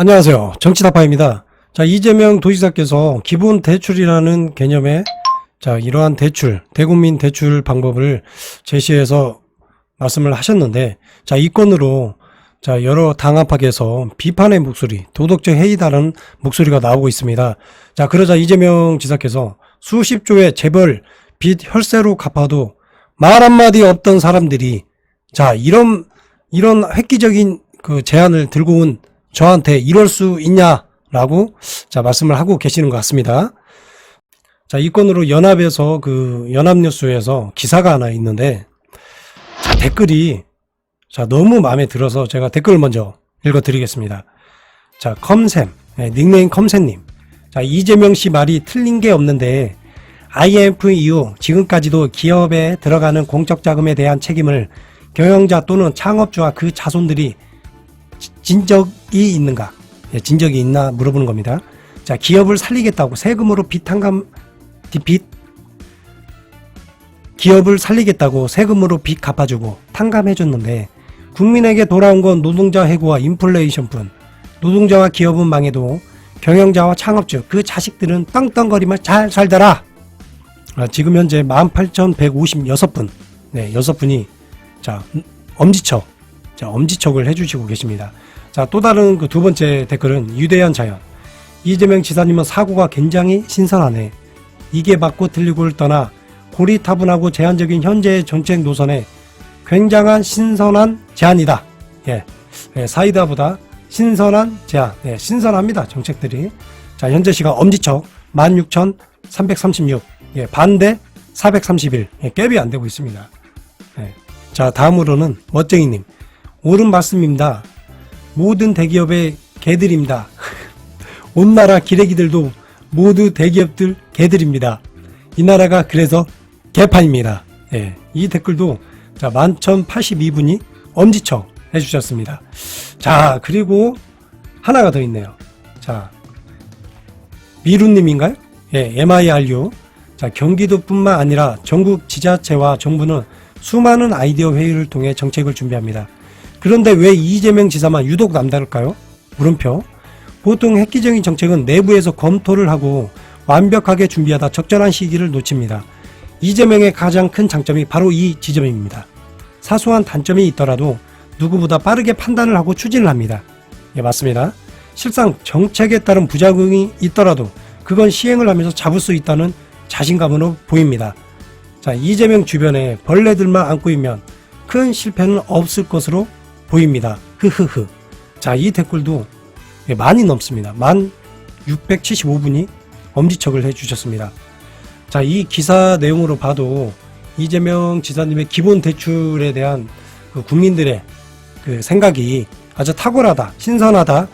안녕하세요. 정치다파입니다. 자, 이재명 도지사께서 기본 대출이라는 개념의 자, 이러한 대출, 대국민 대출 방법을 제시해서 말씀을 하셨는데, 자, 이 건으로 자, 여러 당합학에서 비판의 목소리, 도덕적 해이다라는 목소리가 나오고 있습니다. 자, 그러자 이재명 지사께서 수십 조의 재벌 빚 혈세로 갚아도 말 한마디 없던 사람들이 자, 이런, 이런 획기적인 그 제안을 들고 온 저한테 이럴 수 있냐라고 자, 말씀을 하고 계시는 것 같습니다. 자, 이 건으로 연합에서 그 연합뉴스에서 기사가 하나 있는데 자, 댓글이 자, 너무 마음에 들어서 제가 댓글을 먼저 읽어 드리겠습니다. 자, 컴샘, 네, 닉네임 컴샘 님. 자, 이재명 씨 말이 틀린 게 없는데 IMF 이후 지금까지도 기업에 들어가는 공적 자금에 대한 책임을 경영자 또는 창업주와 그 자손들이 지- 진 적이 있는가? 예, 진 적이 있나 물어보는 겁니다. 자, 기업을 살리겠다고 세금으로 빚 한감, 빚, 기업을 살리겠다고 세금으로 빚 갚아주고 탕감해 줬는데 국민에게 돌아온 건 노동자 해고와 인플레이션뿐. 노동자와 기업은 망해도 경영자와 창업주 그 자식들은 떵떵거리며 잘 살더라. 아, 지금 현재 18,156분, 네, 6분이 자 음, 엄지척, 자 엄지척을 해주시고 계십니다. 자 또 다른 그 두 번째 댓글은 유대한 자연. 이재명 지사님은 사고가 굉장히 신선하네. 이게 맞고 틀리고를 떠나 고리타분하고 제한적인 현재의 정책 노선에 굉장한 신선한 제안이다. 예, 예, 사이다보다 신선한 제안, 예, 신선합니다 정책들이. 자 현재 시각 엄지척 16,336, 예, 반대 431, 예, 갭이 안 되고 있습니다. 예. 자 다음으로는 멋쟁이님, 옳은 말씀입니다. 모든 대기업의 개들입니다. 온 나라 기레기들도 모두 대기업들 개들입니다. 이 나라가 그래서 개판입니다. 예, 이 댓글도 자 11,082분이 엄지척 해주셨습니다. 자 그리고 하나가 더 있네요. 자 미루님인가요? 예, MIRU. 자 경기도뿐만 아니라 전국 지자체와 정부는 수많은 아이디어 회의를 통해 정책을 준비합니다. 그런데 왜 이재명 지사만 유독 남다를까요? 물음표. 보통 획기적인 정책은 내부에서 검토를 하고 완벽하게 준비하다 적절한 시기를 놓칩니다. 이재명의 가장 큰 장점이 바로 이 지점입니다. 사소한 단점이 있더라도 누구보다 빠르게 판단을 하고 추진을 합니다. 예, 맞습니다. 실상 정책에 따른 부작용이 있더라도 그건 시행을 하면서 잡을 수 있다는 자신감으로 보입니다. 자, 이재명 주변에 벌레들만 안고 있면 큰 실패는 없을 것으로 보입니다. 흐흐흐. 자, 이 댓글도 예, 많이 넘습니다. 만 675분이 엄지척을 해주셨습니다. 자, 이 기사 내용으로 봐도 이재명 지사님의 기본 대출에 대한 그 국민들의 그 생각이 아주 탁월하다, 신선하다,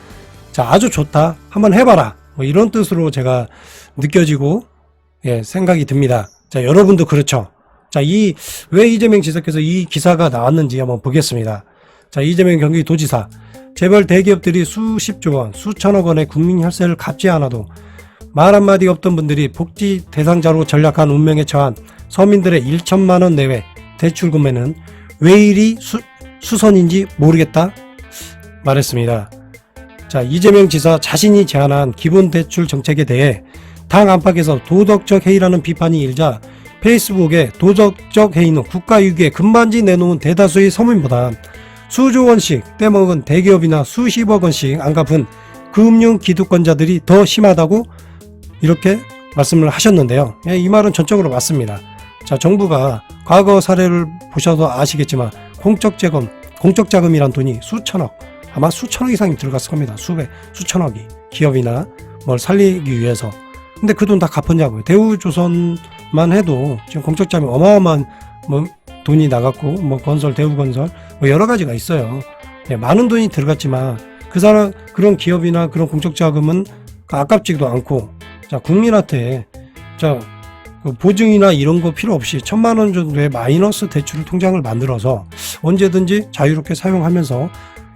자, 아주 좋다, 한번 해봐라. 뭐 이런 뜻으로 제가 느껴지고, 예, 생각이 듭니다. 자, 여러분도 그렇죠. 자, 이, 왜 이재명 지사께서 이 기사가 나왔는지 한번 보겠습니다. 자, 이재명 경기도지사. 재벌 대기업들이 수십조 원, 수천억 원의 국민 혈세를 갚지 않아도 말 한마디 없던 분들이 복지 대상자로 전락한 운명에 처한 서민들의 1천만 원 내외 대출 금액은 왜 이리 수, 수선인지 모르겠다 말했습니다. 자, 이재명 지사 자신이 제안한 기본 대출 정책에 대해 당 안팎에서 도덕적 해이라는 비판이 일자 페이스북에 도덕적 해이는 국가유기에 금반지 내놓은 대다수의 서민보다 수조 원씩 떼먹은 대기업이나 수십억 원씩 안 갚은 금융 기득권자들이 더 심하다고 이렇게 말씀을 하셨는데요. 예, 이 말은 전적으로 맞습니다. 자, 정부가 과거 사례를 보셔도 아시겠지만 공적 재검, 공적 자금이란 돈이 수천억, 아마 수천억 이상이 들어갔을 겁니다. 수백, 수천억이 기업이나 뭘 살리기 위해서. 근데 그 돈 다 갚았냐고요. 대우조선만 해도 지금 공적 자금이 어마어마한 뭐 돈이 나갔고 뭐 건설, 대우 건설 뭐 여러 가지가 있어요. 예, 많은 돈이 들어갔지만 그 사람 그런 기업이나 그런 공적 자금은 아깝지도 않고 자 국민한테 자 그 보증이나 이런 거 필요 없이 천만 원 정도의 마이너스 대출 통장을 만들어서 언제든지 자유롭게 사용하면서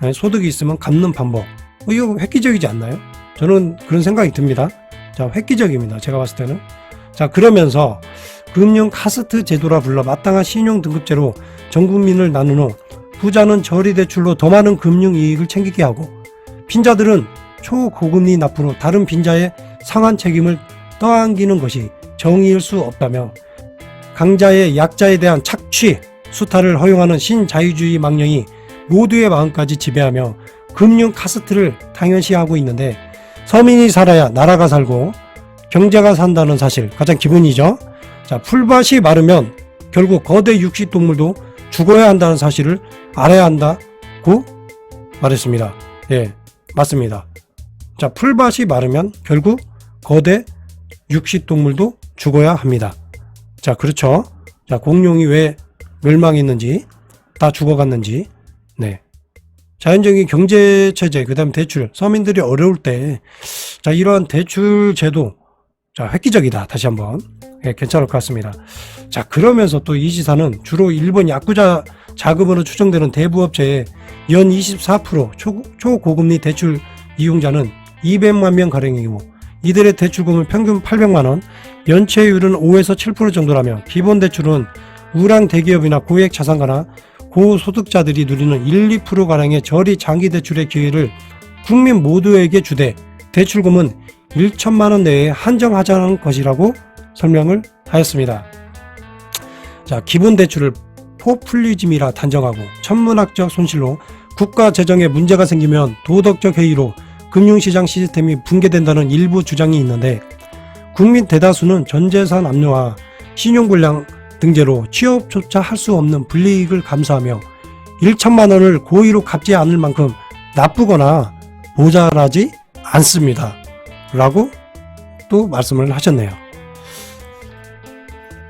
예, 소득이 있으면 갚는 방법 뭐 이거 획기적이지 않나요? 저는 그런 생각이 듭니다. 자 획기적입니다. 제가 봤을 때는 자 그러면서 금융 카스트 제도라 불러 마땅한 신용 등급제로 전 국민을 나눈 후 부자는 저리 대출로 더 많은 금융 이익을 챙기게 하고 빈자들은 초고금리 납부로 다른 빈자의 상환 책임을 떠안기는 것이 정의일 수 없다며 강자의 약자에 대한 착취, 수탈을 허용하는 신자유주의 망령이 모두의 마음까지 지배하며 금융 카스트를 당연시하고 있는데 서민이 살아야 나라가 살고 경제가 산다는 사실 가장 기본이죠. 자, 풀밭이 마르면 결국 거대 육식 동물도 죽어야 한다는 사실을 알아야 한다고 말했습니다. 예, 맞습니다. 자, 풀밭이 마르면 결국 거대 육식 동물도 죽어야 합니다. 자, 그렇죠. 자, 공룡이 왜 멸망했는지, 다 죽어갔는지, 네. 자연적인 경제 체제, 그 다음 대출, 서민들이 어려울 때, 자, 이러한 대출 제도, 자, 획기적이다. 다시 한번. 예, 괜찮을 것 같습니다. 자, 그러면서 또 이 지사는 주로 일본 야쿠자 자금으로 추정되는 대부업체의 연 24% 초, 초고금리 대출 이용자는 200만 명 가량이고 이들의 대출금은 평균 800만 원, 연체율은 5에서 7% 정도라며 기본 대출은 우량 대기업이나 고액 자산가나 고소득자들이 누리는 1, 2% 가량의 저리 장기 대출의 기회를 국민 모두에게 주되 대출금은 1천만 원 내에 한정하자는 것이라고 설명을 하였습니다. 자, 기본 대출을 포퓰리즘이라 단정하고 천문학적 손실로 국가 재정에 문제가 생기면 도덕적 해이로 금융시장 시스템이 붕괴된다는 일부 주장이 있는데 국민 대다수는 전재산 압류와 신용불량 등재로 취업조차 할 수 없는 불이익을 감수하며 1천만 원을 고의로 갚지 않을 만큼 나쁘거나 모자라지 않습니다. 라고 또 말씀을 하셨네요.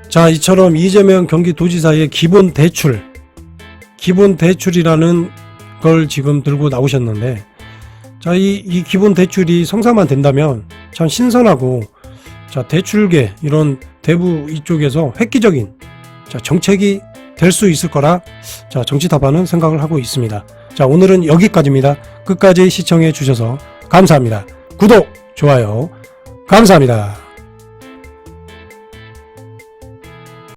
자, 이처럼 이재명 경기도지사의 기본 대출, 기본 대출이라는 걸 지금 들고 나오셨는데, 자, 이, 이 기본 대출이 성사만 된다면 참 신선하고, 자, 대출계, 이런 대부 이쪽에서 획기적인, 자, 정책이 될 수 있을 거라, 자, 정치다반은 생각을 하고 있습니다. 자, 오늘은 여기까지입니다. 끝까지 시청해 주셔서 감사합니다. 구독, 좋아요, 감사합니다.